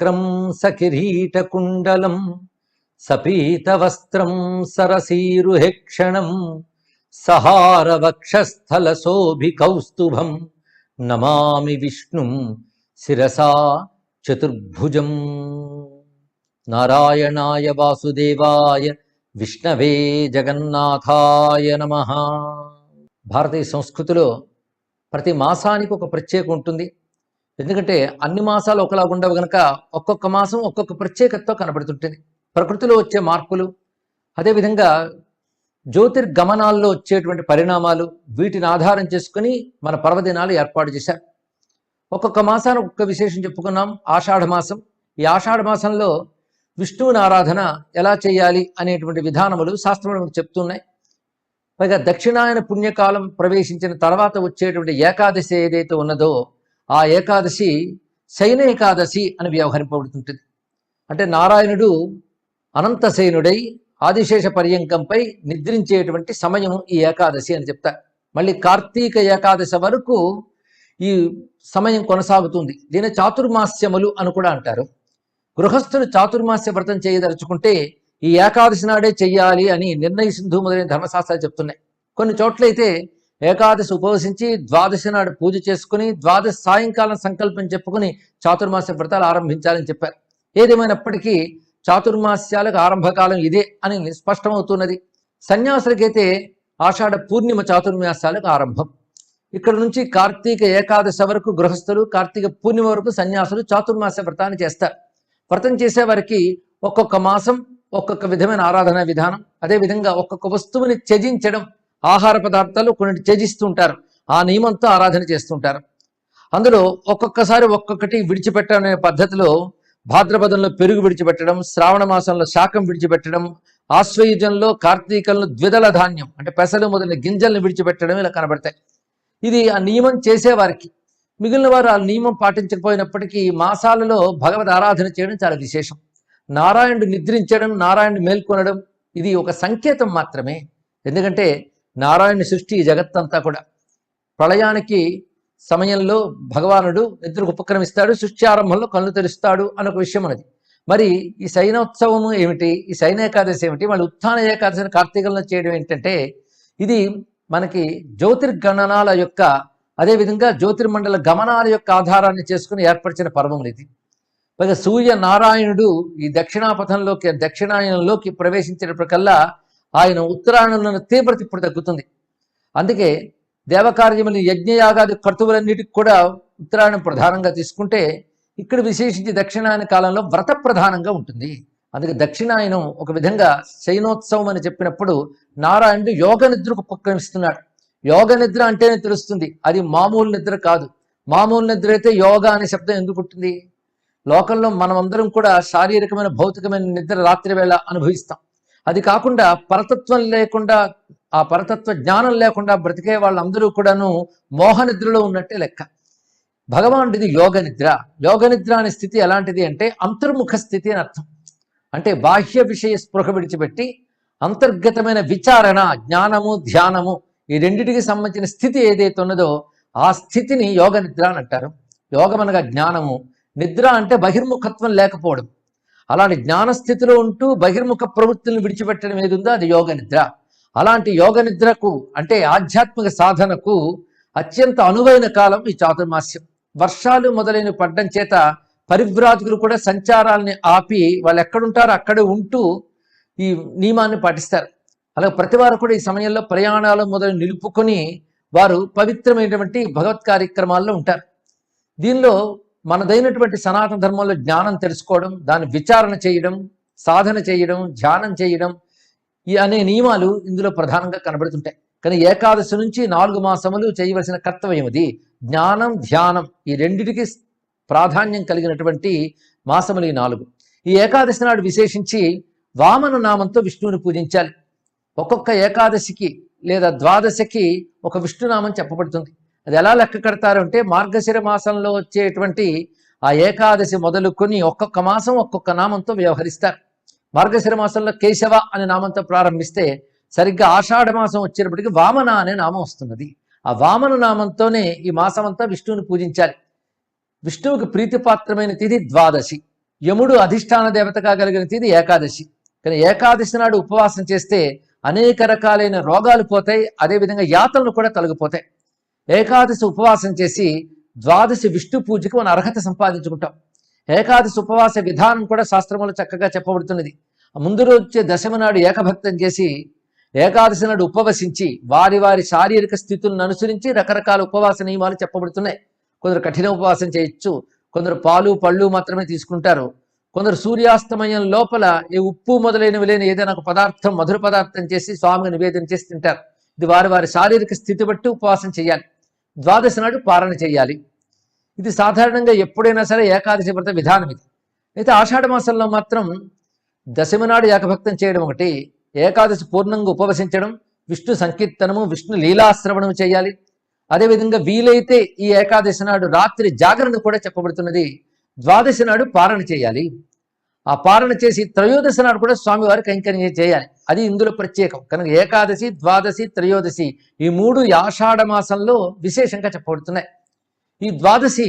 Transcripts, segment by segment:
చక్రం సకిరీటకుండలం సపీతవస్త్రం సరసీరుహేక్షణం సహారవక్షస్థల శోభికౌస్తుభం నమామి విష్ణుం శిరసా చతుర్భుజం. నారాయణాయ వాసుదేవాయ విష్ణవే జగన్నాథాయ నమ. భారతీయ సంస్కృతిలో ప్రతి మాసానికి ఒక ప్రత్యేక ఉంటుంది. ఎందుకంటే అన్ని మాసాలు ఒకలాగా ఉండవు గనక ఒక్కొక్క మాసం ఒక్కొక్క ప్రత్యేకతతో కనబడుతుంటుంది. ప్రకృతిలో వచ్చే మార్పులు అదేవిధంగా జ్యోతిర్గమనాల్లో వచ్చేటువంటి పరిణామాలు వీటిని ఆధారం చేసుకుని మన పర్వదినాలు ఏర్పాటు చేశారు. ఒక్కొక్క మాసానికి ఒక్కొక్క విశేషం చెప్పుకున్నాం ఆషాఢ మాసం. ఈ ఆషాఢ మాసంలో విష్ణువుని ఆరాధన ఎలా చేయాలి అనేటువంటి విధానములు శాస్త్రములు మనకు చెప్తున్నాయి. పైగా దక్షిణాయన పుణ్యకాలం ప్రవేశించిన తర్వాత వచ్చేటువంటి ఏకాదశి ఏదైతే ఉన్నదో ఆ ఏకాదశి శయన ఏకాదశి అని వ్యవహరింపబడుతుంటుంది. అంటే నారాయణుడు అనంతశయనుడై ఆదిశేష పర్యంకంపై నిద్రించేటువంటి సమయం ఈ ఏకాదశి అని చెప్తారు. మళ్ళీ కార్తీక ఏకాదశి వరకు ఈ సమయం కొనసాగుతుంది. దీని చాతుర్మాస్యములు అని కూడా అంటారు. గృహస్థులు చాతుర్మాస్య వ్రతం చేయదలుచుకుంటే ఈ ఏకాదశి నాడే చెయ్యాలి అని నిర్ణయ సింధు మొదలైన ధర్మశాస్త్రాలు చెప్తున్నాయి. కొన్ని చోట్లయితే ఏకాదశి ఉపవసించి ద్వాదశి నాడు పూజ చేసుకుని ద్వాదశి సాయంకాలం సంకల్పం చెప్పుకుని చాతుర్మాస వ్రతాలు ఆరంభించాలని చెప్పారు. ఏదేమైనప్పటికీ చాతుర్మాస్యాలకు ఆరంభకాలం ఇదే అని స్పష్టమవుతున్నది. సన్యాసులకైతే ఆషాఢ పూర్ణిమ చాతుర్మాస్యాలకు ఆరంభం. ఇక్కడ నుంచి కార్తీక ఏకాదశి వరకు గృహస్థులు కార్తీక పూర్ణిమ వరకు సన్యాసులు చాతుర్మాస వ్రతాన్ని చేస్తారు. వ్రతం చేసే వారికి ఒక్కొక్క మాసం ఒక్కొక్క విధమైన ఆరాధన విధానం అదేవిధంగా ఒక్కొక్క వస్తువుని త్యజించడం ఆహార పదార్థాలు కొన్నిటి త్యజిస్తుంటారు. ఆ నియమంతో ఆరాధన చేస్తుంటారు. అందులో ఒక్కొక్కసారి ఒక్కొక్కటి విడిచిపెట్టడం అనే పద్ధతిలో భాద్రపదంలో పెరుగు విడిచిపెట్టడం శ్రావణ మాసంలో శాకం విడిచిపెట్టడం ఆశ్వయుజంలో కార్తీకంలో ద్విదళ ధాన్యం అంటే పెసలు మొదలైన గింజల్ని విడిచిపెట్టడం ఇలా కనబడతాయి. ఇది ఆ నియమం చేసేవారికి. మిగిలిన వారు ఆ నియమం పాటించకపోయినప్పటికీ మాసాలలో భగవద్ ఆరాధన చేయడం చాలా విశేషం. నారాయణుడు నిద్రించడం నారాయణుడు మేల్కొనడం ఇది ఒక సంకేతం మాత్రమే. ఎందుకంటే నారాయణ సృష్టి ఈ జగత్తంతా కూడా. ప్రళయానికి సమయంలో భగవానుడు నిద్రకు ఉపక్రమిస్తాడు సృష్టి ఆరంభంలో కళ్ళు తెరుస్తాడు అన్న ఒక విషయం అనేది మరి ఈ శయనోత్సవము ఏమిటి? ఈ శయన ఏకాదశి ఏమిటి? వాళ్ళు ఉత్థాన ఏకాదశిని కార్తీకంలో చేయడం ఏంటంటే ఇది మనకి జ్యోతిర్గణనాల యొక్క అదేవిధంగా జ్యోతిర్మండల గమనాల యొక్క ఆధారాన్ని చేసుకుని ఏర్పరిచిన పర్వం ఇది. పైగా సూర్య నారాయణుడు ఈ దక్షిణాపథంలోకి దక్షిణాయనంలోకి ప్రవేశించినప్పటికల్లా ఆయన ఉత్తరాయణంలో తీవ్రత ఇప్పుడు తగ్గుతుంది. అందుకే దేవకార్యములు యజ్ఞయాగాది కర్తువులన్నిటికి కూడా ఉత్తరాయణం ప్రధానంగా తీసుకుంటే ఇక్కడ విశేషించి దక్షిణాయన కాలంలో వ్రత ప్రధానంగా ఉంటుంది. అందుకే దక్షిణాయనం ఒక విధంగా శయనోత్సవం అని చెప్పినప్పుడు నారాయణుడు యోగ నిద్రకు ఉపక్రమిస్తున్నాడు యోగ నిద్ర అంటేనే తెలుస్తుంది. అది మామూలు నిద్ర కాదు. మామూలు నిద్ర అయితే యోగా అనే శబ్దం ఎందుకు ఉంటుంది? లోకంలో మనమందరం కూడా శారీరకమైన భౌతికమైన నిద్ర రాత్రి వేళ అనుభవిస్తాం. అది కాకుండా పరతత్వం లేకుండా ఆ పరతత్వ జ్ఞానం లేకుండా బ్రతికే వాళ్ళందరూ కూడాను మోహ నిద్రలో ఉన్నట్టే లెక్క. భగవానుడిది యోగ నిద్ర యోగ నిద్ర అనే స్థితి ఎలాంటిది అంటే అంతర్ముఖ స్థితి అని అర్థం. అంటే బాహ్య విషయ స్పృహ విడిచిపెట్టి అంతర్గతమైన విచారణ జ్ఞానము ధ్యానము ఈ రెండింటికి సంబంధించిన స్థితి ఏదైతే ఉన్నదో ఆ స్థితిని యోగ నిద్ర అని అంటారు. యోగం అనగా జ్ఞానము. నిద్ర అంటే బహిర్ముఖత్వం లేకపోవడం. అలాంటి జ్ఞానస్థితిలో ఉంటూ బహిర్ముఖ ప్రవృత్తులను విడిచిపెట్టడం ఏది ఉందో అది యోగ నిద్ర. అలాంటి యోగ నిద్రకు అంటే ఆధ్యాత్మిక సాధనకు అత్యంత అనువైన కాలం ఈ చాతుర్మాస్యం. వర్షాలు మొదలైన పడ్డం చేత పరివ్రాజకులు కూడా సంచారాలని ఆపి వాళ్ళు ఎక్కడుంటారో అక్కడే ఉంటూ ఈ నియమాన్ని పాటిస్తారు. అలాగే ప్రతి వారు కూడా ఈ సమయంలో ప్రయాణాలు మొదలు నిలుపుకొని వారు పవిత్రమైనటువంటి భగవత్ కార్యక్రమాల్లో ఉంటారు. దీనిలో మనదైనటువంటి సనాతన ధర్మంలో జ్ఞానం తెలుసుకోవడం దాని విచారణ చేయడం సాధన చేయడం ధ్యానం చేయడం ఈ అనే నియమాలు ఇందులో ప్రధానంగా కనబడుతుంటాయి. కానీ ఏకాదశి నుంచి నాలుగు మాసములు చేయవలసిన కర్తవ్యం ఇది జ్ఞానం ధ్యానం ఈ రెండిటికి ప్రాధాన్యం కలిగినటువంటి మాసములు ఈ నాలుగు. ఈ ఏకాదశి నాడు విశేషించి వామన నామంతో విష్ణువుని పూజించాలి. ఒక్కొక్క ఏకాదశికి లేదా ద్వాదశికి ఒక విష్ణునామం చెప్పబడుతుంది. అది ఎలా లెక్క కడతారు అంటే మార్గశిర మాసంలో వచ్చేటువంటి ఆ ఏకాదశి మొదలుకొని ఒక్కొక్క మాసం ఒక్కొక్క నామంతో వ్యవహరిస్తారు. మార్గశిర మాసంలో కేశవ అనే నామంతో ప్రారంభిస్తే సరిగ్గా ఆషాఢ మాసం వచ్చేటప్పటికి వామన అనే నామం వస్తున్నది. ఆ వామన నామంతోనే ఈ మాసమంతా విష్ణువుని పూజించాలి. విష్ణువుకి ప్రీతిపాత్రమైన తిథి ద్వాదశి. యముడు అధిష్టాన దేవతగా కలిగిన తిది ఏకాదశి. కానీ ఏకాదశి నాడు ఉపవాసం చేస్తే అనేక రకాలైన రోగాలు పోతాయి అదేవిధంగా యాతనలు కూడా తొలగిపోతాయి. ఏకాదశి ఉపవాసం చేసి ద్వాదశి విష్ణు పూజకు మన అర్హత సంపాదించుకుంటాం. ఏకాదశి ఉపవాస విధానం కూడా శాస్త్రములు చక్కగా చెప్పబడుతున్నది. ముందు రోజు దశమి నాడు ఏకభక్తం చేసి ఏకాదశి నాడు ఉపవసించి వారి వారి శారీరక స్థితులను అనుసరించి రకరకాల ఉపవాస నియమాలు చెప్పబడుతున్నాయి. కొందరు కఠిన ఉపవాసం చేయొచ్చు. కొందరు పాలు పళ్ళు మాత్రమే తీసుకుంటారు. కొందరు సూర్యాస్తమయం లోపల ఈ ఉప్పు మొదలైనవి లేని ఏదైనా ఒక పదార్థం మధుర పదార్థం చేసి స్వామికి నివేదన చేసి తింటారు. ఇది వారి వారి శారీరక స్థితి బట్టి ఉపవాసం చేయాలి. ద్వాదశి నాడు పారణ చేయాలి. ఇది సాధారణంగా ఎప్పుడైనా సరే ఏకాదశి వ్రత విధానం ఇది. అయితే ఆషాఢ మాసంలో మాత్రం దశమి నాడు ఏకభక్తం చేయడం ఒకటి ఏకాదశి పూర్ణంగా ఉపవసించడం విష్ణు సంకీర్తనము విష్ణు లీలాశ్రవణము చేయాలి. అదేవిధంగా వీలైతే ఈ ఏకాదశి నాడు రాత్రి జాగరణ కూడా చెప్పబడుతున్నది. ద్వాదశి నాడు పారణ చేయాలి. ఆ పాలన చేసి త్రయోదశి నాడు కూడా స్వామివారి కైంకర్యం చేయాలి. అది ఇందులో ప్రత్యేకం. కనుక ఏకాదశి ద్వాదశి త్రయోదశి ఈ మూడు ఆషాఢ మాసంలో విశేషంగా చెప్పబడుతున్నాయి. ఈ ద్వాదశి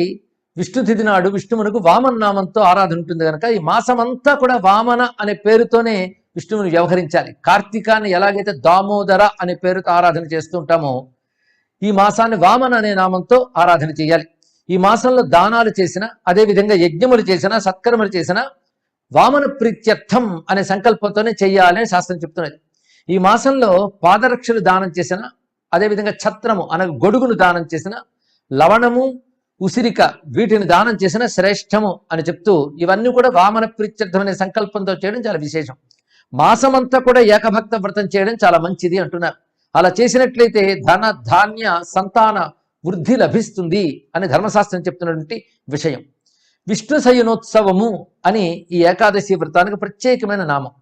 విష్ణుతిథి నాడు విష్ణువునకు వామన నామంతో ఆరాధన ఉంటుంది కనుక ఈ మాసమంతా కూడా వామన అనే పేరుతోనే విష్ణువుని వ్యవహరించాలి. కార్తీకాన్ని ఎలాగైతే దామోదర అనే పేరుతో ఆరాధన చేస్తుంటామో ఈ మాసాన్ని వామన అనే నామంతో ఆరాధన చేయాలి. ఈ మాసంలో దానాలు చేసిన అదేవిధంగా యజ్ఞములు చేసిన సత్కర్మలు చేసిన వామన ప్రీత్యర్థం అనే సంకల్పంతోనే చేయాలని శాస్త్రం చెప్తున్నది. ఈ మాసంలో పాదరక్షలు దానం చేసిన అదేవిధంగా ఛత్రము అనగా గొడుగును దానం చేసిన లవణము ఉసిరిక వీటిని దానం చేసిన శ్రేష్టము అని చెప్తూ ఇవన్నీ కూడా వామన ప్రీత్యర్థం అనే సంకల్పంతో చేయడం చాలా విశేషం. మాసమంతా కూడా ఏకభక్త వ్రతం చేయడం చాలా మంచిది అంటున్నారు. అలా చేసినట్లయితే ధన ధాన్య సంతాన వృద్ధి లభిస్తుంది అని ధర్మశాస్త్రం చెప్తున్నటువంటి విషయం. విష్ణు శయనోత్సవము అని ఈ ఏకాదశి వ్రతానికి ప్రత్యేకమైన నామం.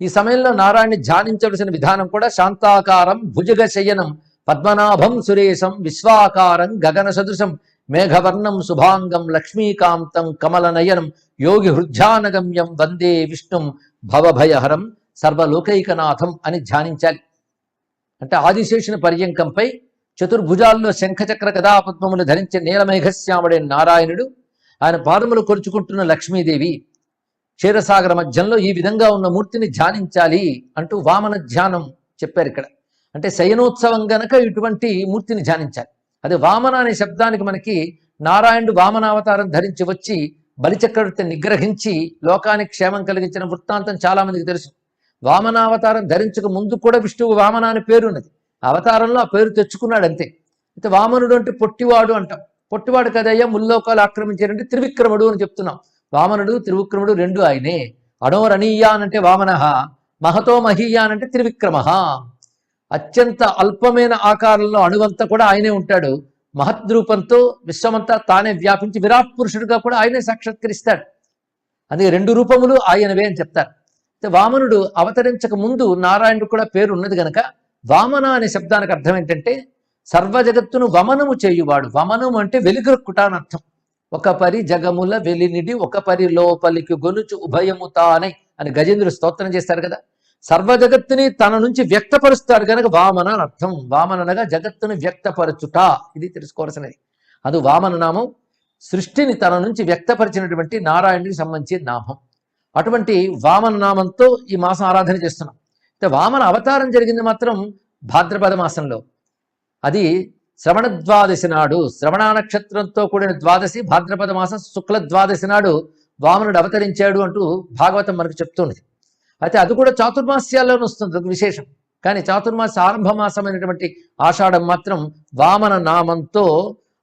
ఈ సమయంలో నారాయణ ధ్యానించవలసిన విధానం కూడా శాంతాకారం భుజగ శయనం పద్మనాభం సురేశం విశ్వాకారం గగన సదృశం మేఘవర్ణం శుభాంగం లక్ష్మీకాంతం కమలనయనం యోగి హృద్యానగమ్యం వందే విష్ణుం భవభయహరం సర్వలోకైకనాథం అని ధ్యానించాలి. అంటే ఆదిశేషుని పర్యంకంపై చతుర్భుజాల్లో శంఖచక్ర కథాపద్మములు ధరించే నీలమేఘశ్యాముడే నారాయణుడు ఆయన పాదములు కొరుచుకుంటున్న లక్ష్మీదేవి క్షీరసాగర మధ్యంలో ఈ విధంగా ఉన్న మూర్తిని ధ్యానించాలి అంటూ వామన ధ్యానం చెప్పారు ఇక్కడ. అంటే శయనోత్సవం గనక ఇటువంటి మూర్తిని ధ్యానించాలి. అదే వామన అనే శబ్దానికి మనకి నారాయణుడు వామనావతారం ధరించి వచ్చి బలిచక్రవర్తిని నిగ్రహించి లోకానికి క్షేమం కలిగించిన వృత్తాంతం చాలా మందికి తెలుసు. వామనావతారం ధరించక ముందు కూడా విష్ణువు వామన అనే పేరు ఉన్నది. అవతారంలో ఆ పేరు తెచ్చుకున్నాడు అంతే. అయితే వామనుడు అంటే పొట్టివాడు అంటాం. పొట్టివాడు కదయ్యా ముల్లోకాలు ఆక్రమించారంటే త్రివిక్రముడు అని చెప్తున్నాం. వామనుడు త్రివిక్రముడు రెండు ఆయనే. అణోరణీయ అంటే వామన మహతో మహీయ అంటే త్రివిక్రమ అత్యంత అల్పమైన ఆకారంలో అణువంతా కూడా ఆయనే ఉంటాడు. మహద్రూపంతో విశ్వమంతా తానే వ్యాపించి విరాట్ పురుషుడిగా కూడా ఆయనే సాక్షాత్కరిస్తాడు. అందుకే రెండు రూపములు ఆయనవే అని చెప్తారు. వామనుడు అవతరించక ముందు నారాయణుడు కూడా పేరు ఉన్నది గనక వామన అనే శబ్దానికి అర్థం ఏంటంటే సర్వ జగత్తును వమనము చేయువాడు. వమనము అంటే వెలుగొక్కుట అని అర్థం ఒక పరి జగముల వెలినిడి ఒక పరి లోపలికి గొలుచు ఉభయము తానై అని గజేంద్రుడు స్తోత్రం చేస్తారు కదా. సర్వ జగత్తుని తన నుంచి వ్యక్తపరుస్తాడు కనుక వామన అని అర్థం. వామననగా జగత్తును వ్యక్తపరచుట. ఇది తెలుసుకోవాల్సినది. అది వామన నామం. సృష్టిని తన నుంచి వ్యక్తపరిచినటువంటి నారాయణుడికి సంబంధించిన నామం. అటువంటి వామన నామంతో ఈ మాసం ఆరాధన చేస్తున్నాం. అయితే వామన అవతారం జరిగింది మాత్రం భాద్రపద మాసంలో. అది శ్రవణ ద్వాదశి నాడు శ్రవణ నక్షత్రంతో కూడిన ద్వాదశి భాద్రపద మాసం శుక్ల ద్వాదశి నాడు వామనుడు అవతరించాడు అంటూ భాగవతం మనకు చెప్తున్నది అయితే అది కూడా చాతుర్మాస్యాల్లోనే వస్తుంది ఒక విశేషం. కానీ చాతుర్మాస ఆరంభ మాసమైనటువంటి ఆషాఢం మాత్రం వామన నామంతో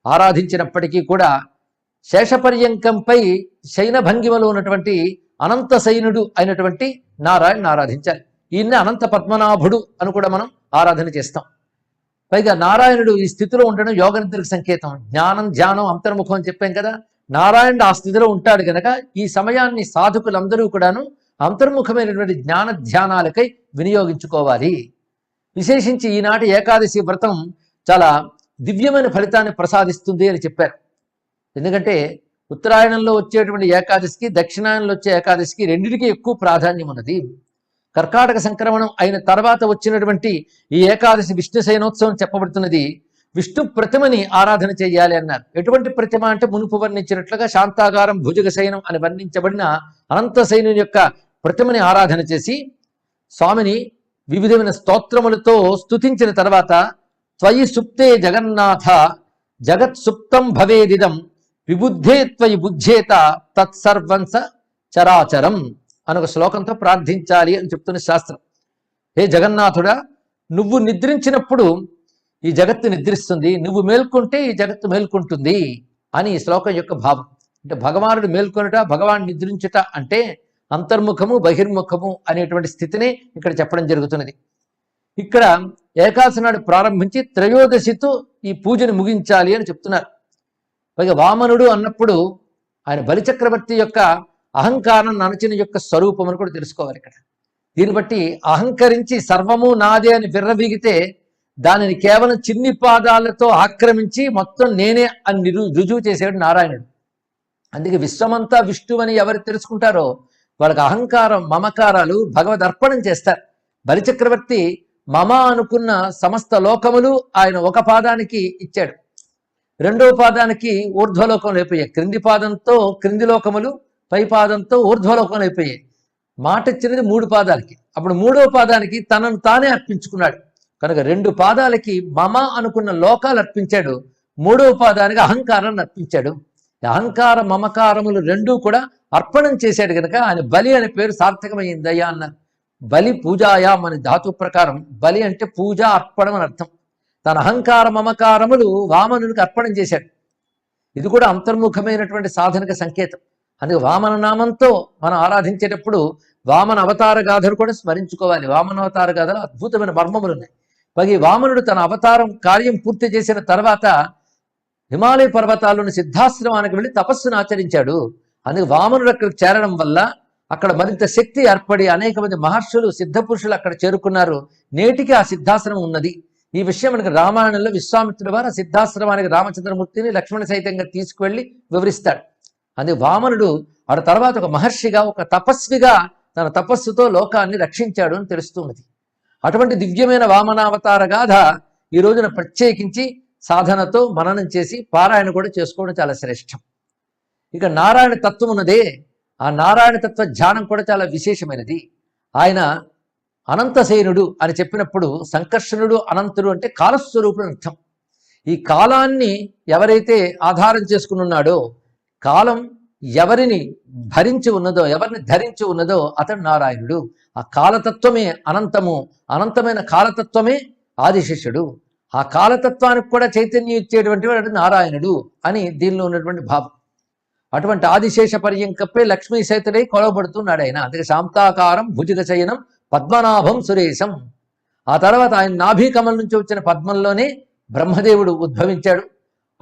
ఆరాధించినప్పటికీ కూడా శేషపర్యంకంపై శయన భంగిమలో ఉన్నటువంటి అనంత సైనుడు అయినటువంటి నారాయణ ఆరాధించాలి. ఈయన్ని అనంత పద్మనాభుడు అని కూడా మనం ఆరాధన చేస్తాం. పైగా నారాయణుడు ఈ స్థితిలో ఉండడం యోగ నిద్రకు సంకేతం. జ్ఞానం ధ్యానం అంతర్ముఖం అని చెప్పాం కదా. నారాయణుడు ఆ స్థితిలో ఉంటాడు గనక ఈ సమయాన్ని సాధకులందరూ కూడాను అంతర్ముఖమైనటువంటి జ్ఞాన ధ్యానాలకై వినియోగించుకోవాలి. విశేషించి ఈనాటి ఏకాదశి వ్రతం చాలా దివ్యమైన ఫలితాన్ని ప్రసాదిస్తుంది అని చెప్పారు. ఎందుకంటే ఉత్తరాయణంలో వచ్చేటువంటి ఏకాదశికి దక్షిణాయనంలో వచ్చే ఏకాదశికి రెండింటికి ఎక్కువ ప్రాధాన్యం ఉన్నది. కర్కాటక సంక్రమణం అయిన తర్వాత వచ్చినటువంటి ఈ ఏకాదశి విష్ణు శయనోత్సవం చెప్పబడుతున్నది. విష్ణు ప్రతిమని ఆరాధన చేయాలి అన్నారు. ఎటువంటి ప్రతిమ అంటే మునుపు వర్ణించినట్లుగా శాంతాగారం భుజగ శయనం అని వర్ణించబడిన అనంత సైన్యం యొక్క ప్రతిమని ఆరాధన చేసి స్వామిని వివిధమైన స్తోత్రములతో స్తుతించిన తర్వాత త్వయి సుప్తే జగన్నాథ జగత్ సుప్తం భవేదిదం విబుద్ధే త్వయి బుద్ధేత తత్సర్వంస చరాచరం. అనొక శ్లోకంతో ప్రార్థించాలి అని చెప్తున్న శాస్త్రం. హే జగన్నాథుడా నువ్వు నిద్రించినప్పుడు ఈ జగత్తు నిద్రిస్తుంది నువ్వు మేల్కొంటే ఈ జగత్తు మేల్కొంటుంది అని ఈ శ్లోకం యొక్క భావం. అంటే భగవానుడు మేల్కొనుట భగవాన్ నిద్రించుట అంటే అంతర్ముఖము బహిర్ముఖము అనేటువంటి స్థితిని ఇక్కడ చెప్పడం జరుగుతున్నది. ఇక్కడ ఏకాదశి నాడు ప్రారంభించి త్రయోదశితో ఈ పూజను ముగించాలి అని చెప్తున్నారు. పైగా వామనుడు అన్నప్పుడు ఆయన బలిచక్రవర్తి యొక్క అహంకారం ననచిన యొక్క స్వరూపం అని కూడా తెలుసుకోవాలి ఇక్కడ. దీన్ని బట్టి అహంకరించి సర్వము నాదే అని విర్రవీగితే దానిని కేవలం చిన్ని పాదాలతో ఆక్రమించి మొత్తం నేనే అని నిరు రుజువు చేసాడు నారాయణుడు. అందుకే విశ్వమంతా విష్ణు అని ఎవరు తెలుసుకుంటారో వాళ్ళకి అహంకారం మమకారాలు భగవద్ అర్పణం చేస్తారు. బలిచక్రవర్తి మమ అనుకున్న సమస్త లోకములు ఆయన ఒక పాదానికి ఇచ్చాడు. రెండవ పాదానికి ఊర్ధ్వలోకం అయిపోయాయి క్రింది పాదంతో క్రింది లోకములు పై పాదంతో ఊర్ధ్వలోకం అయిపోయాయి మాట ఇచ్చినది మూడు పాదాలకి. అప్పుడు మూడవ పాదానికి తనను తానే అర్పించుకున్నాడు. కనుక రెండు పాదాలకి మమ అనుకున్న లోకాలు అర్పించాడు. మూడవ పాదానికి అహంకారాన్ని అర్పించాడు. అహంకార మమకారములు రెండూ కూడా అర్పణం చేశాడు కనుక ఆయన బలి అనే పేరు సార్థకమైందయ్యా అన్నారు. బలి పూజాయాం అనే ధాతు ప్రకారం బలి అంటే పూజ అర్పణం అని అర్థం. తన అహంకార మమకారములు వామనునికి అర్పణం చేశాడు. ఇది కూడా అంతర్ముఖమైనటువంటి సాధనక సంకేతం. అందుకే వామన నామంతో మనం ఆరాధించేటప్పుడు వామన అవతార గాథను కూడా స్మరించుకోవాలి. వామన అవతార గాథలో అద్భుతమైన మర్మములు ఉన్నాయి. పగి వామనుడు తన అవతారం కార్యం పూర్తి చేసిన తర్వాత హిమాలయ పర్వతాల్లోని సిద్ధాశ్రమానికి వెళ్ళి తపస్సును ఆచరించాడు. అందుకే వామనుడు అక్కడికి చేరడం వల్ల అక్కడ మరింత శక్తి ఏర్పడి అనేక మంది మహర్షులు సిద్ధ పురుషులు అక్కడ చేరుకున్నారు. నేటికి ఆ సిద్ధాశ్రమం ఉన్నది. ఈ విషయం మనకి రామాయణంలో విశ్వామిత్రుడు వారు సిద్ధాశ్రమానికి రామచంద్రమూర్తిని లక్ష్మణ సైతంగా తీసుకువెళ్ళి వివరిస్తాడు. అందుకే వామనుడు ఆ తర్వాత ఒక మహర్షిగా ఒక తపస్విగా తన తపస్సుతో లోకాన్ని రక్షించాడు అని తెలుస్తున్నది అటువంటి దివ్యమైన వామనావతార గాథ ఈ రోజున ప్రత్యేకించి సాధనతో మననం చేసి పారాయణ కూడా చేసుకోవడం చాలా శ్రేష్టం. ఇక నారాయణ తత్వం ఉన్నదే ఆ నారాయణ తత్వ ధ్యానం కూడా చాలా విశేషమైనది. ఆయన అనంతసేనుడు అని చెప్పినప్పుడు సంకర్షణుడు అనంతుడు అంటే కాలస్వరూపుడు అర్థం. ఈ కాలాన్ని ఎవరైతే ఆధారం చేసుకుని ఉన్నాడో కాలం ఎవరిని భరించి ఉన్నదో ఎవరిని ధరించి ఉన్నదో అతడు నారాయణుడు. ఆ కాలతత్వమే అనంతము అనంతమైన కాలతత్వమే ఆదిశిష్యుడు ఆ కాలతత్వానికి కూడా చైతన్యం ఇచ్చేటువంటి వాడు నారాయణుడు అని దీనిలో ఉన్నటువంటి భావం. అటువంటి ఆదిశేష పర్యంకప్పే లక్ష్మీ సేతుడై కొలవబడుతున్నాడు ఆయన. అందుకే శాంతాకారం భుజగ చయనం పద్మనాభం సురేశం. ఆ తర్వాత ఆయన నాభీకమల నుంచి వచ్చిన పద్మంలోనే బ్రహ్మదేవుడు ఉద్భవించాడు.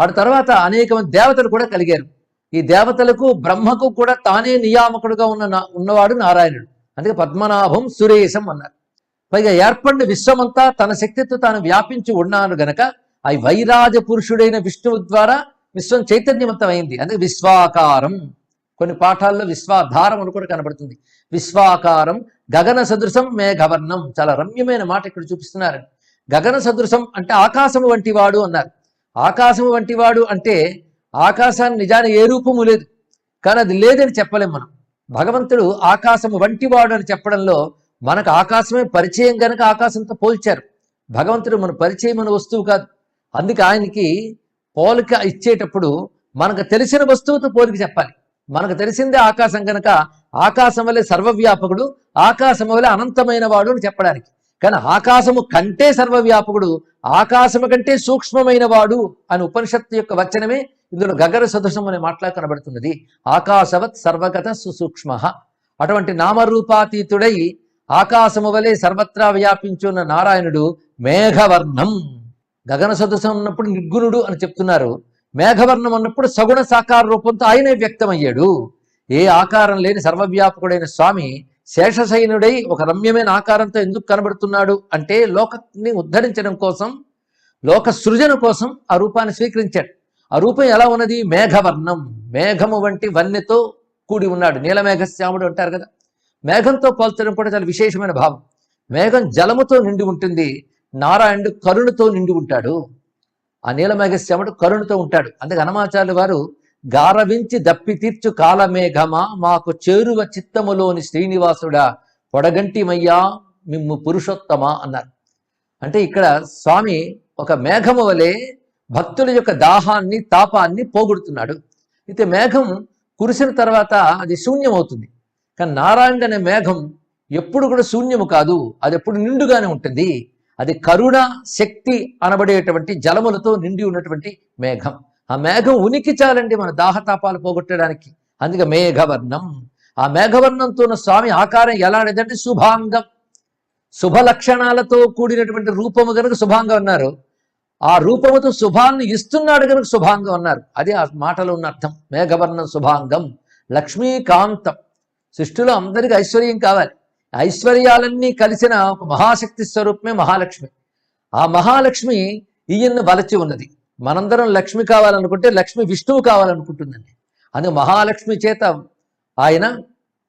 ఆ తర్వాత అనేక దేవతలు కూడా కలిగారు. ఈ దేవతలకు బ్రహ్మకు కూడా తానే నియామకుడుగా ఉన్న ఉన్నవాడు నారాయణుడు. అందుకే పద్మనాభం సురేశం అన్నారు. పైగా ఏర్పడిన విశ్వమంతా తన శక్తితో తాను వ్యాపించి ఉన్నాను గనక ఆ వైరాజ పురుషుడైన విష్ణువు ద్వారా విశ్వం చైతన్యవంతమైంది. అందుకే విశ్వాకారం. కొన్ని పాఠాల్లో విశ్వాధారం అని కూడా కనబడుతుంది. విశ్వాకారం గగన సదృశం మేఘవర్ణం. చాలా రమ్యమైన మాట ఇక్కడ చూపిస్తున్నారు. గగన సదృశం అంటే ఆకాశము వంటి వాడు అన్నారు. ఆకాశము వంటి వాడు అంటే ఆకాశాన్ని నిజానికి ఏ రూపము లేదు. కానీ అది లేదని చెప్పలేం మనం. భగవంతుడు ఆకాశము వంటివాడు అని చెప్పడంలో మనకు ఆకాశమే పరిచయం కనుక ఆకాశంతో పోల్చారు. భగవంతుడు మన పరిచయమైన వస్తువు కాదు. అందుకే ఆయనకి పోలిక ఇచ్చేటప్పుడు మనకు తెలిసిన వస్తువుతో పోలిక చెప్పాలి. మనకు తెలిసిందే ఆకాశం కనుక ఆకాశం వల్లే సర్వవ్యాపకుడు ఆకాశం వల్లే అనంతమైన వాడు అని చెప్పడానికి. కానీ ఆకాశము కంటే సర్వవ్యాపకుడు ఆకాశము కంటే సూక్ష్మమైన వాడు అని ఉపనిషత్తు యొక్క వచనమే ఇందులో గగన సదృశం అనే మాటలా కనబడుతున్నది. ఆకాశవత్ సర్వగత సుసూక్ష్మ. అటువంటి నామరూపాతీతుడై ఆకాశము వలె సర్వత్రా వ్యాపించున్న నారాయణుడు మేఘవర్ణం. గగన సదృశం ఉన్నప్పుడు నిర్గుణుడు అని చెప్తున్నారు. మేఘవర్ణం అన్నప్పుడు సగుణ సాకార రూపంతో ఆయనే వ్యక్తమయ్యాడు. ఏ ఆకారం లేని సర్వవ్యాపకుడైన స్వామి శేషశయనుడై ఒక రమ్యమైన ఆకారంతో ఎందుకు కనబడుతున్నాడు అంటే లోకని ఉద్ధరించడం కోసం లోక సృజన కోసం ఆ రూపాన్ని స్వీకరించాడు. ఆ రూపం ఎలా ఉన్నది? మేఘవర్ణం. మేఘము వంటి వన్నెతో కూడి ఉన్నాడు. నీలమేఘశ్యాముడు అంటారు కదా. మేఘంతో పోల్చడం కూడా చాలా విశేషమైన భావం. మేఘం జలముతో నిండి ఉంటుంది. నారాయణుడు కరుణతో నిండి ఉంటాడు. ఆ నీలమేఘశ్యాముడు కరుణతో ఉంటాడు. అందుకే హనుమాచార్యులు వారు గారవించి దప్పి తీర్చు కాలమేఘమా మాకు చేరువ చిత్తములోని శ్రీనివాసుడా పొడగంటిమయ్యా మిమ్ము పురుషోత్తమ అన్నారు. అంటే ఇక్కడ స్వామి ఒక మేఘము వలె భక్తుల యొక్క దాహాన్ని తాపాన్ని పోగొడుతున్నాడు. అయితే మేఘం కురిసిన తర్వాత అది శూన్యమవుతుంది. కానీ నారాయణ అనే మేఘం ఎప్పుడు కూడా శూన్యము కాదు అది ఎప్పుడు నిండుగానే ఉంటుంది. అది కరుణ శక్తి అనబడేటువంటి జలములతో నిండి ఉన్నటువంటి మేఘం. ఆ మేఘం ఉనికి చాలండి మన దాహతాపాలు పోగొట్టడానికి. అందుకే మేఘవర్ణం. ఆ మేఘవర్ణంతో ఉన్న స్వామి ఆకారం ఎలాంటిదంటే శుభాంగం. శుభ లక్షణాలతో కూడినటువంటి రూపము కనుక శుభాంగం అన్నారు. ఆ రూపముతో శుభాన్ని ఇస్తున్నాడు కనుక శుభాంగం అన్నారు. అది ఆ మాటలో ఉన్న అర్థం. మేఘవర్ణం శుభాంగం. లక్ష్మీకాంతం. సృష్టిలో అందరికీ ఐశ్వర్యం కావాలి. ఐశ్వర్యాలన్నీ కలిసిన ఒక మహాశక్తి స్వరూపమే మహాలక్ష్మి. ఆ మహాలక్ష్మి ఈయన్ను వలచి ఉన్నది. మనందరం లక్ష్మి కావాలనుకుంటే లక్ష్మి విష్ణువు కావాలనుకుంటుందండి. అందుకే మహాలక్ష్మి చేత ఆయన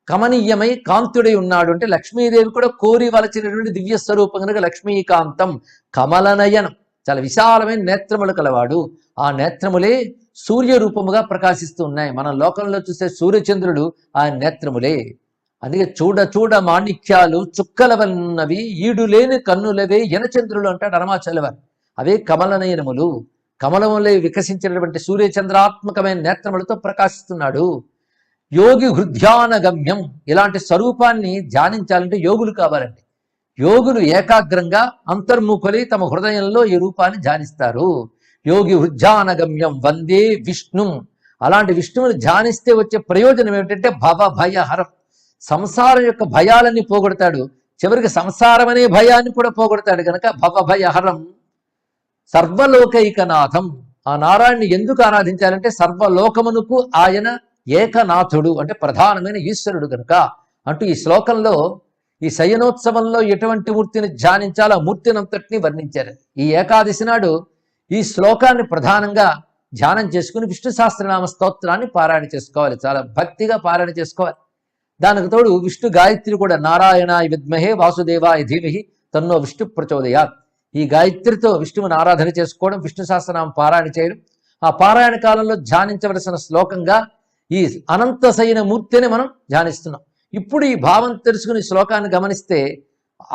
కమనీయమై కాంతుడై ఉన్నాడు అంటే లక్ష్మీదేవి కూడా కోరి వలచినటువంటి దివ్య స్వరూపం కనుక లక్ష్మీకాంతం కమలనయనం చాలా విశాలమైన నేత్రములు కలవాడు. ఆ నేత్రములే సూర్య రూపముగా ప్రకాశిస్తూ ఉన్నాయి. మన లోకంలో చూసే సూర్యచంద్రుడు ఆ నేత్రములే. అందుకే చూడ చూడ మాణిక్యాలు చుక్కలవన్నవి ఈడు లేని కన్నులవే ఎనచంద్రులు అంటాడు హనుమాచార్య అవే కమలనయనములు కమలములే వికసించినటువంటి సూర్యచంద్రాత్మకమైన నేత్రములతో ప్రకాశిస్తున్నాడు. యోగి హృద్యాన గమ్యం ఇలాంటి స్వరూపాన్ని ధ్యానించాలంటే యోగులు కావాలండి. యోగులు ఏకాగ్రంగా అంతర్ముఖులై తమ హృదయంలో ఈ రూపాన్ని ధ్యానిస్తారు. యోగి హృద్యాన గమ్యం వందే విష్ణు. అలాంటి విష్ణువుని ధ్యానిస్తే వచ్చే ప్రయోజనం ఏమిటంటే భవ భయహరం. సంసారం యొక్క భయాలన్నీ పోగొడతాడు. చివరికి సంసారం అనే భయాన్ని కూడా పోగొడతాడు. కనుక భవ భయహరం సర్వలోకైకనాథం. ఆ నారాయణ్ని ఎందుకు ఆరాధించాలంటే సర్వలోకమునకు ఆయన ఏకనాథుడు అంటే ప్రధానమైన ఈశ్వరుడు కనుక అంటూ ఈ శ్లోకంలో ఈ శయనోత్సవంలో ఎటువంటి మూర్తిని ధ్యానించాలో ఆ మూర్తిని అంతటిని వర్ణించారు. ఈ ఏకాదశి నాడు ఈ శ్లోకాన్ని ప్రధానంగా ధ్యానం చేసుకుని విష్ణు సహస్రనామ స్తోత్రాన్ని పారాయణ చేసుకోవాలి. చాలా భక్తిగా పారాయణ చేసుకోవాలి. దానికి తోడు విష్ణు గాయత్రి కూడా నారాయణాయ విద్మహే వాసుదేవాయ ధీమహి తన్నో విష్ణు ప్రచోదయాత్. ఈ గాయత్రితో విష్ణువుని ఆరాధన చేసుకోవడం విష్ణు సహస్రనామం పారాయణ చేయడం. ఆ పారాయణ కాలంలో ధ్యానించవలసిన శ్లోకంగా ఈ అనంత మూర్తిని మనం ధ్యానిస్తున్నాం. ఇప్పుడు ఈ భావం తెలుసుకుని శ్లోకాన్ని గమనిస్తే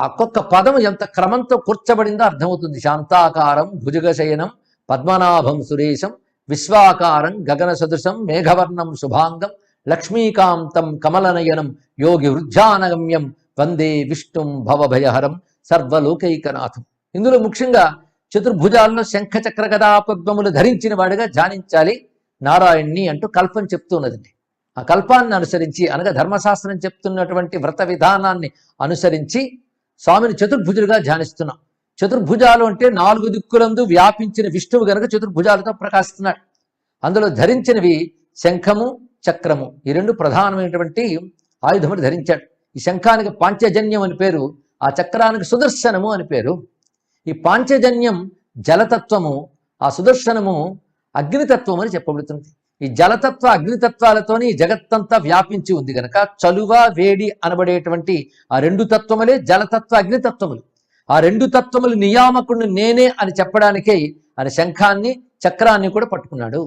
ఒక్కొక్క పదం ఎంత క్రమంతో కూర్చబడిందో అర్థమవుతుంది. శాంతాకారం భుజగశయనం పద్మనాభం సురేశం విశ్వాకారం గగన సదృశం మేఘవర్ణం శుభాంగం లక్ష్మీకాంతం కమలనయనం యోగి వృద్ధానగమ్యం వందే విష్ణుం భవభయహరం సర్వలోకైకనాథం. ఇందులో ముఖ్యంగా చతుర్భుజాలను శంఖ చక్ర గదా పద్మములు ధరించిన వాడిగా ధ్యానించాలి నారాయణ్ణి అంటూ కల్పం చెప్తున్నదండి ఆ కల్పాన్ని అనుసరించి అనగా ధర్మశాస్త్రం చెప్తున్నటువంటి వ్రత విధానాన్ని అనుసరించి స్వామిని చతుర్భుజులుగా ధ్యానిస్తున్నాం చతుర్భుజాలు అంటే నాలుగు దిక్కులందు వ్యాపించిన విష్ణువు గనక చతుర్భుజాలతో ప్రకాశిస్తున్నాడు. అందులో ధరించినవి శంఖము చక్రము. ఈ రెండు ప్రధానమైనటువంటి ఆయుధములు ధరించాడు. ఈ శంఖానికి పాంచజన్యం అని పేరు ఆ చక్రానికి సుదర్శనము అని పేరు. ఈ పాంచజన్యం జలతత్వము ఆ సుదర్శనము అగ్నితత్వం అని చెప్పబడుతుంది. ఈ జలతత్వ అగ్నితత్వాలతోని ఈ జగత్తంతా వ్యాపించి ఉంది గనక చలువ వేడి అనబడేటువంటి ఆ రెండు తత్వములే జలతత్వ అగ్నితత్వములు. ఆ రెండు తత్వములు నియామకుడు నేనే అని చెప్పడానికే ఆయన శంఖాన్ని చక్రాన్ని కూడా పట్టుకున్నాడు.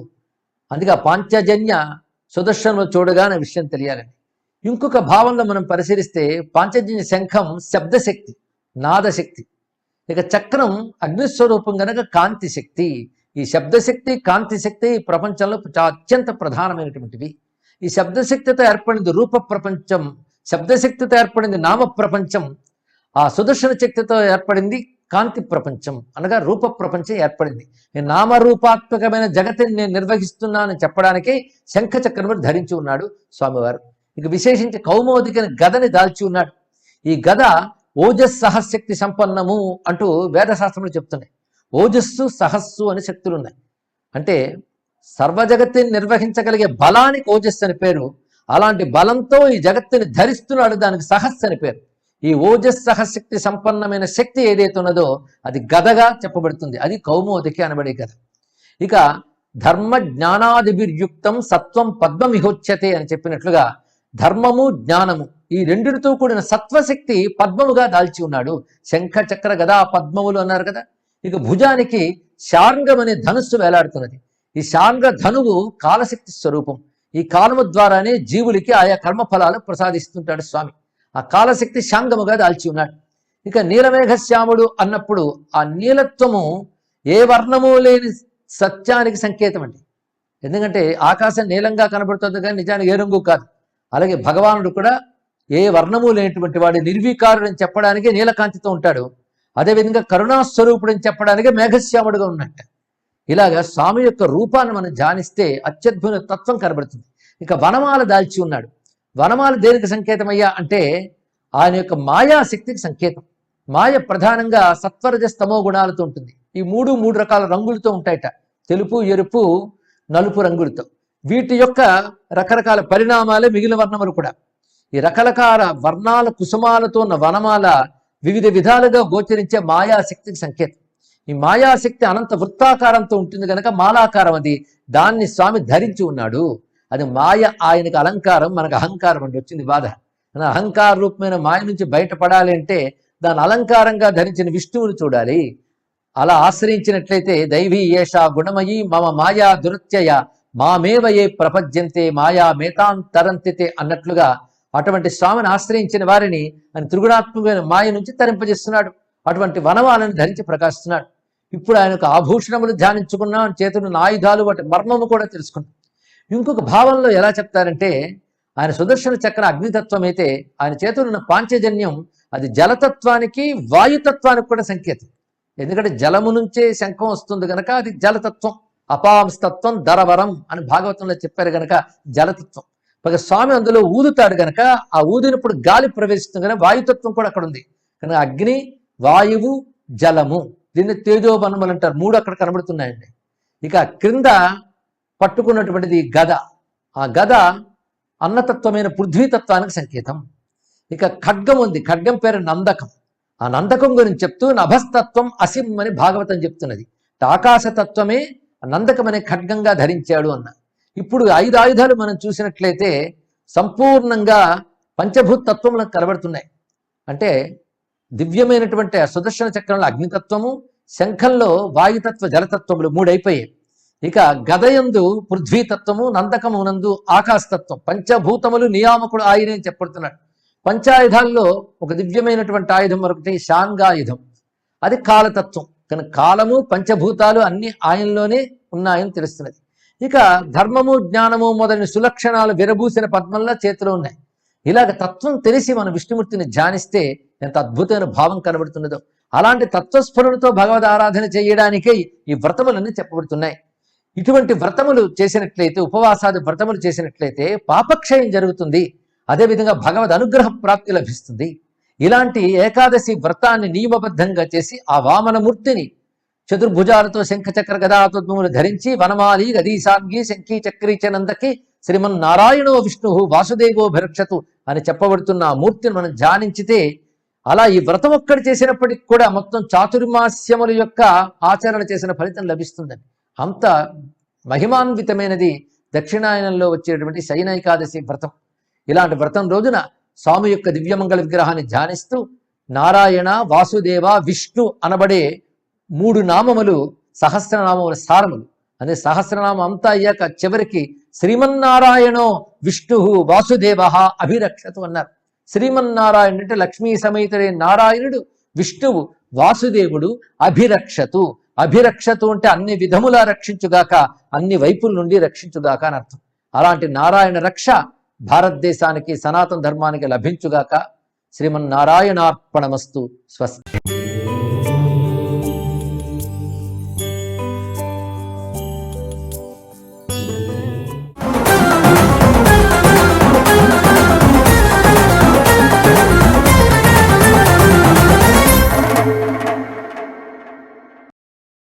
అందుకే ఆ పాంచజన్య సుదర్శనము చూడగానే విషయం తెలియాలండి. ఇంకొక భావంలో మనం పరిశీలిస్తే పాంచజన్య శంఖం శబ్దశక్తి నాదశక్తి. ఇక చక్రం అగ్నిస్వరూపం గనక కాంతి శక్తి ఈ శబ్దశక్తి కాంతి శక్తి ఈ ప్రపంచంలో అత్యంత ప్రధానమైనటువంటివి. ఈ శబ్దశక్తితో ఏర్పడింది రూప ప్రపంచం శబ్దశక్తితో ఏర్పడింది నామ ప్రపంచం ఆ సుదర్శన శక్తితో ఏర్పడింది కాంతి ప్రపంచం అనగా రూప ప్రపంచం ఏర్పడింది. ఈ నామరూపాత్మకమైన జగతిని నేను నిర్వహిస్తున్నానని చెప్పడానికి శంఖ చక్రవర్తి ధరించి ఉన్నాడు స్వామివారు. ఇక విశేషించి కౌమోదికని గదని దాల్చి ఉన్నాడు. ఈ గద ఓజస్ సహశక్తి సంపన్నము అంటూ వేదశాస్త్రంలో చెప్తున్నాయి. ఓజస్సు సహస్సు అనే శక్తులు ఉన్నాయి అంటే సర్వజగత్తుని నిర్వహించగలిగే బలానికి ఓజస్సు అని పేరు అలాంటి బలంతో ఈ జగత్తుని ధరిస్తున్నాడు దానికి సహస్సు అని పేరు. ఈ ఓజస్ సహశక్తి సంపన్నమైన శక్తి ఏదైతే ఉన్నదో అది గదగా చెప్పబడుతుంది. అది కౌమోదికి అనబడే గద. ఇక ధర్మ జ్ఞానాదిభిర్యుక్తం సత్వం పద్మమిహోచ్యతే అని చెప్పినట్లుగా ధర్మము జ్ఞానము ఈ రెండిటితో కూడిన సత్వశక్తి పద్మముగా దాల్చి ఉన్నాడు. శంఖ చక్ర గదా పద్మములు అన్నారు కదా. ఇక భుజానికి శాంగం అనే ధనుస్సు వేలాడుతున్నది. ఈ శాంగ ధనువు కాలశక్తి స్వరూపం. ఈ కాలము ద్వారానే జీవులకి ఆయా కర్మ ఫలాలు ప్రసాదిస్తుంటాడు స్వామి. ఆ కాలశక్తి శాంగముగా దాల్చి ఉన్నాడు. ఇక నీలమేఘశ్యాముడు అన్నప్పుడు ఆ నీలత్వము ఏ వర్ణము లేని సత్యానికి సంకేతం అండి ఎందుకంటే ఆకాశం నీలంగా కనబడుతుంది కానీ నిజానికి ఏ రంగు కాదు. అలాగే భగవానుడు కూడా ఏ వర్ణము లేనటువంటి వాడు నిర్వీకారుడని చెప్పడానికి నీలకాంతితో ఉంటాడు. అదేవిధంగా అని చెప్పడానికి మేఘశ్యాముడుగా ఉన్నట్ట. ఇలాగా స్వామి యొక్క రూపాన్ని మనం ధ్యానిస్తే అత్యద్భుత తత్వం కనబడుతుంది. ఇక వనమాల దాల్చి ఉన్నాడు. వనమాల దేనికి సంకేతమయ్యా అంటే ఆయన యొక్క మాయాశక్తికి సంకేతం. మాయ ప్రధానంగా సత్వరజస్తమో గుణాలతో ఉంటుంది. ఈ మూడు మూడు రకాల రంగులతో ఉంటాయట. తెలుపు ఎరుపు నలుపు రంగులతో. వీటి యొక్క రకరకాల పరిణామాలే మిగిలిన వర్ణములు కూడా. ఈ రకరకాల వర్ణాల కుసుమాలతో ఉన్న వనమాల వివిధ విధాలుగా గోచరించే మాయాశక్తికి సంకేతం. ఈ మాయాశక్తి అనంత వృత్తాకారంతో ఉంటుంది కనుక మాలాకారం అది. దాన్ని స్వామి ధరించి ఉన్నాడు. అది మాయ ఆయనకు అలంకారం మనకు అహంకారం అండి వచ్చింది బాధ. మన అహంకార రూపమైన మాయ నుంచి బయటపడాలి అంటే దాని అలంకారంగా ధరించిన విష్ణువుని చూడాలి. అలా ఆశ్రయించినట్లయితే దైవీ ఏష గుణమయీ మమ మాయా దురత్యయ మామేవయే ఏ ప్రపద్యంతే మాయా మేతాంతరంతితే అన్నట్లుగా అటువంటి స్వామిని ఆశ్రయించిన వారిని ఆయన త్రిగుణాత్మకమైన మాయ నుంచి తరింపజేస్తున్నాడు. అటువంటి వనవాలను ధరించి ప్రకాశిస్తున్నాడు. ఇప్పుడు ఆయనకు ఆభూషణములు ధ్యానించుకున్నాం చేతులు ఆయుధాలు వాటి మర్మము కూడా తెలుసుకున్నాం ఇంకొక భావంలో ఎలా చెప్తారంటే ఆయన సుదర్శన చక్ర అగ్నితత్వం అయితే ఆయన చేతులున్న పాంచజన్యం అది జలతత్వానికి వాయుతత్వానికి కూడా సంకేతం. ఎందుకంటే జలము నుంచే శంఖం వస్తుంది కనుక అది జలతత్వం. అపాంస్తత్వం దరవరం అని భాగవతంలో చెప్పారు గనక జలతత్వం. ఒక స్వామి అందులో ఊదుతాడు గనక ఆ ఊదినప్పుడు గాలి ప్రవేశిస్తుంది కనుక వాయుతత్వం కూడా అక్కడ ఉంది. కనుక అగ్ని వాయువు జలము దీన్ని తేజోబనములు అంటారు. మూడు అక్కడ కనబడుతున్నాయండి. ఇక క్రింద పట్టుకున్నటువంటిది గద. ఆ గద అన్నతత్వమైన పృథ్వీతత్వానికి సంకేతం. ఇక ఖడ్గం ఉంది. ఖడ్గం పేరు నందకం. ఆ నందకం గురించి చెప్తూ నభస్తత్వం అసిం అని భాగవతం చెప్తున్నది. ఆకాశతత్వమే నందకం అనే ఖడ్గంగా ధరించాడు అన్న. ఇప్పుడు ఐదు ఆయుధాలు మనం చూసినట్లయితే సంపూర్ణంగా పంచభూత తత్వములకు కనబడుతున్నాయి. అంటే దివ్యమైనటువంటి సుదర్శన చక్రంలో అగ్నితత్వము శంఖంలో వాయుతత్వ జలతత్వములు మూడు అయిపోయాయి ఇక గదయందు పృథ్వీతత్వము నందకము నందు ఆకాశతత్వం. పంచభూతములు నియామకుడు ఆయనే అని చెప్పబడుతున్నాడు. పంచాయుధాల్లో ఒక దివ్యమైనటువంటి ఆయుధం మరొకటి శాంగాయుధం. అది కాలతత్వం. కానీ కాలము పంచభూతాలు అన్ని ఆయనలోనే ఉన్నాయని తెలుస్తున్నది. ఇక ధర్మము జ్ఞానము మొదలైన సులక్షణాలు విరబూసిన పద్మంలా చేతిలో ఉన్నాయి. ఇలాగ తత్వం తెలిసి మన విష్ణుమూర్తిని ధ్యానిస్తే ఎంత అద్భుతమైన భావం కనబడుతున్నదో. అలాంటి తత్వస్ఫురణతో భగవద్ ఆరాధన చేయడానికే ఈ వ్రతములన్నీ చెప్పబడుతున్నాయి. ఇటువంటి వ్రతములు చేసినట్లయితే ఉపవాసాది వ్రతములు చేసినట్లయితే పాపక్షయం జరుగుతుంది. అదేవిధంగా భగవద్ అనుగ్రహ ప్రాప్తి లభిస్తుంది. ఇలాంటి ఏకాదశి వ్రతాన్ని నియమబద్ధంగా చేసి ఆ వామనమూర్తిని చతుర్భుజాలతో శంఖచక్ర గదాతత్వములు ధరించి వనమాలి గదీశాంగి శంఖీ చక్రీచనందకి శ్రీమన్నారాయణో విష్ణు వాసుదేవో భిరక్షతు అని చెప్పబడుతున్న ఆ మూర్తిని మనం ధ్యానించితే అలా ఈ వ్రతం ఒక్కటి చేసినప్పటికి కూడా మొత్తం చాతుర్మాస్యముల యొక్క ఆచరణ చేసిన ఫలితం లభిస్తుందని అంత మహిమాన్వితమైనది దక్షిణాయనంలో వచ్చేటువంటి శయనైకాదశి వ్రతం. ఇలాంటి వ్రతం రోజున స్వామి యొక్క దివ్యమంగళ విగ్రహాన్ని ధ్యానిస్తూ నారాయణ వాసుదేవ విష్ణు అనబడే మూడు నామములు సహస్రనామముల సారములు. అదే సహస్రనామం అంతా అయ్యాక చివరికి శ్రీమన్నారాయణో విష్ణు వాసుదేవ అభిరక్షతు అన్నారు. శ్రీమన్నారాయణ అంటే లక్ష్మీ సమేతుడే నారాయణుడు విష్ణువు వాసుదేవుడు అభిరక్షతు. అభిరక్షతు అంటే అన్ని విధములా రక్షించుగాక అన్ని వైపుల నుండి రక్షించుగాక అని అర్థం. అలాంటి నారాయణ రక్ష భారతదేశానికి సనాతన ధర్మానికి లభించుగాక. శ్రీమన్నారాయణార్పణమస్తు. స్వస్తి.